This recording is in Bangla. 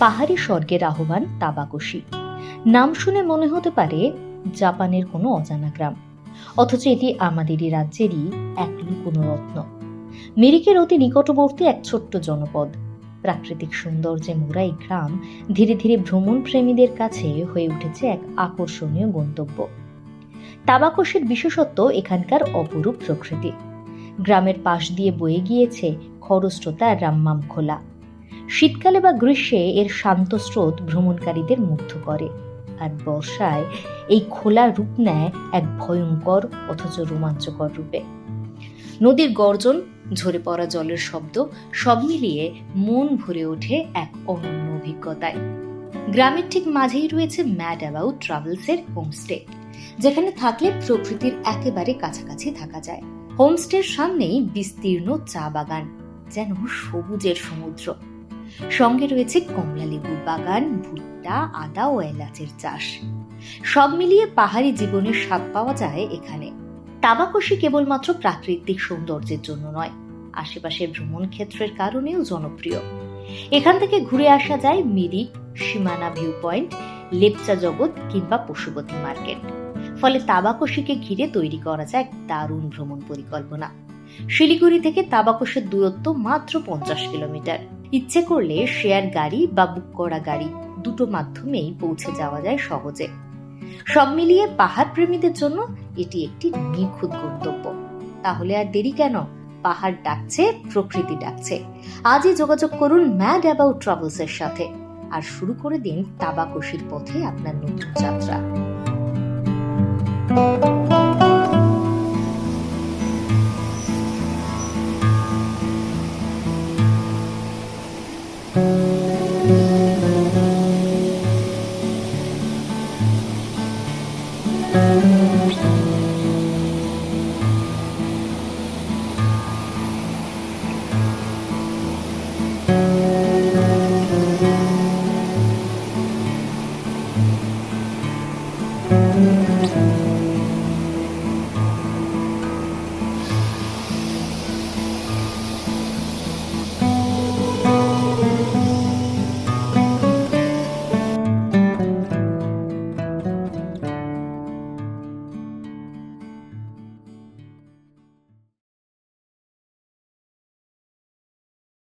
পাহাড়ি স্বর্গের আহ্বান তাবাকশি। নাম শুনে মনে হতে পারে জাপানের কোনো অজানা গ্রাম। অথচ এটি আমাদেরই রাজ্যেরই এক লুকোনো রত্ন মিরিকের অতি নিকটবর্তী এক ছোট্ট জনপদ। প্রাকৃতিক সৌন্দর্যে মোড়া এই গ্রাম ধীরে ধীরে ভ্রমণ প্রেমীদের কাছে হয়ে উঠেছে এক আকর্ষণীয় গন্তব্য। তাবাকসের বিশেষত্ব এখানকার অপরূপ প্রকৃতি। গ্রামের পাশ দিয়ে বয়ে গিয়েছে খরস্রোতা রাম্মাম খোলা। শীতকালে বা গ্রীষ্মে এর শান্ত স্রোত ভ্রমণকারীদের মুগ্ধ করে। আর বর্ষায় এই খোলা রূপ নেয় এক ভয়ঙ্কর অথচ রোমাঞ্চকর রূপে। নদীর গর্জন, ঝরে পড়া জলের শব্দ, সব মিলিয়ে মন ভরে ওঠে এক অনন্য অভিজ্ঞতায়। গ্রামের ঠিক মাঝেই রয়েছে ম্যাড অ্যাবাউট ট্রাভেলসের হোমস্টে, যেখানে থাকলে প্রকৃতির একেবারে কাছাকাছি থাকা যায়। হোমস্টের সামনেই বিস্তীর্ণ চা বাগান, যেন সবুজের সমুদ্র। সঙ্গে রয়েছে কমলা লেবুর বাগান, ভুট্টা, আদা ও এলাচের চাষ। সব মিলিয়ে পাহাড়ি জীবনের স্বাদ পাওয়া যায় এখানে। তাবাকশি কেবলমাত্র প্রাকৃতিক সৌন্দর্যের জন্য নয়, আশেপাশের ভ্রমণ ক্ষেত্রের কারণেও জনপ্রিয়। এখান থেকে ঘুরে আসা যায় মিরিক, সীমানা ভিউ পয়েন্ট লেপচা জগৎ কিংবা পশুপতি মার্কেট। ফলে তাবাকশিকে ঘিরে তৈরি করা যায় এক দারুণ ভ্রমণ পরিকল্পনা। শিলিগুড়ি থেকে তাবাকসের দূরত্ব মাত্র পঞ্চাশ কিলোমিটার। ইচ্ছে করলে শেয়ার গাড়ি বা বুক করা গাড়ি দুটো মাধ্যমেই পৌঁছে যাওয়া যায় সহজে। সব মিলিয়ে পাহাড় প্রেমীদের জন্য এটি একটি নিখুঁত গন্তব্য। তাহলে আর দেরি কেন? পাহাড় ডাকছে, প্রকৃতি ডাকছে। আজই যোগাযোগ করুন ম্যাড অ্যাবাউট ট্রাভেলসের সাথে। আর শুরু করে দিন তাবাকশির পথে আপনার নতুন যাত্রা।